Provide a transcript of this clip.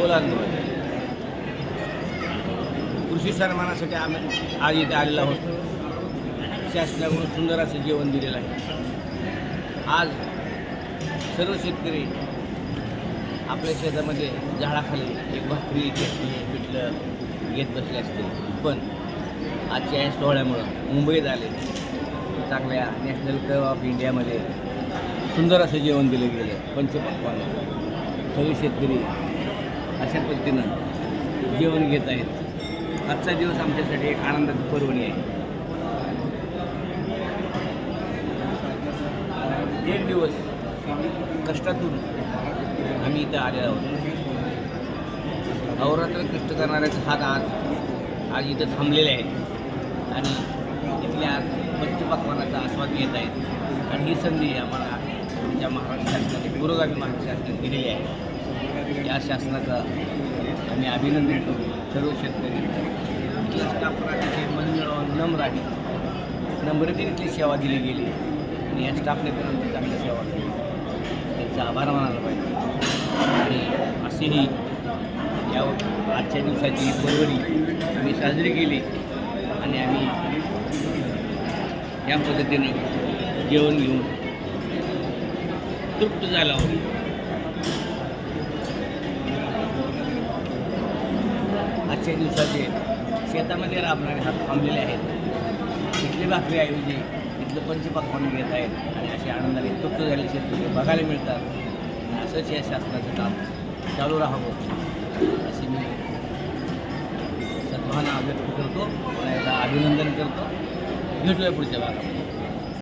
खोल कृषी सन्मानासाठी आम्ही आज इथे आलेलो आहोत. शासनाकडून सुंदर असं जेवण दिलेलं आहे. आज सर्व शेतकरी आपल्या शेतामध्ये झाडाखाली एक भाकरी चटणी पिठलं घेत बसले असतील. पण आजच्या या सोहळ्यामुळं मुंबईत आले चांगल्या नॅशनल क्लब ऑफ इंडियामध्ये सुंदर असं जेवण दिलं गेलं पंचपक्वान सगळे शेतकरी अशा पद्धतीनं जेवण घेत आहेत. आजचा दिवस आमच्यासाठी एक आनंदाची पर्वणी आहे. एक दिवस कष्टातून आम्ही इथं आलेलो आहोत. अहोरात्र कष्ट करणाऱ्याचा हात आज आज इथं थांबलेले आहेत आणि इथल्या आज पंचपक्वानाचा आस्वाद घेत आहेत. आणि ही संधी आम्हाला आमच्या महाराष्ट्र शासनाने पुरोगामी महाराष्ट्र शासनाने दिलेली आहे. या शासनाचा आम्ही अभिनंदन करू सर्व शेतकरी. इथल्या स्टाफवर मनमिळावून नम्र आहे नम्रतेने सेवा दिली गेली आणि या स्टाफने पण चांगली सेवा दिली त्यांचा आभार मानायला पाहिजे. आणि असेही या आजच्या दिवसाची ही आम्ही साजरी केली आणि आम्ही या पद्धतीने जेवण घेऊन तृप्त झाला आहोत. आजच्या दिवसाचे शेतामध्ये राबणारे हात थांबलेले आहेत. इथली भाकरी ऐवजी इथलं पंचपक्वान घेत आहेत आणि असे आनंदाने तृप्त झाले शेतकरी बघायला मिळतात. असंच या शासनाचं काम चालू राहावं असे मी सद्भावना व्यक्त करतो आणि याला अभिनंदन करतो. भेटूया पुढच्या भागामध्ये.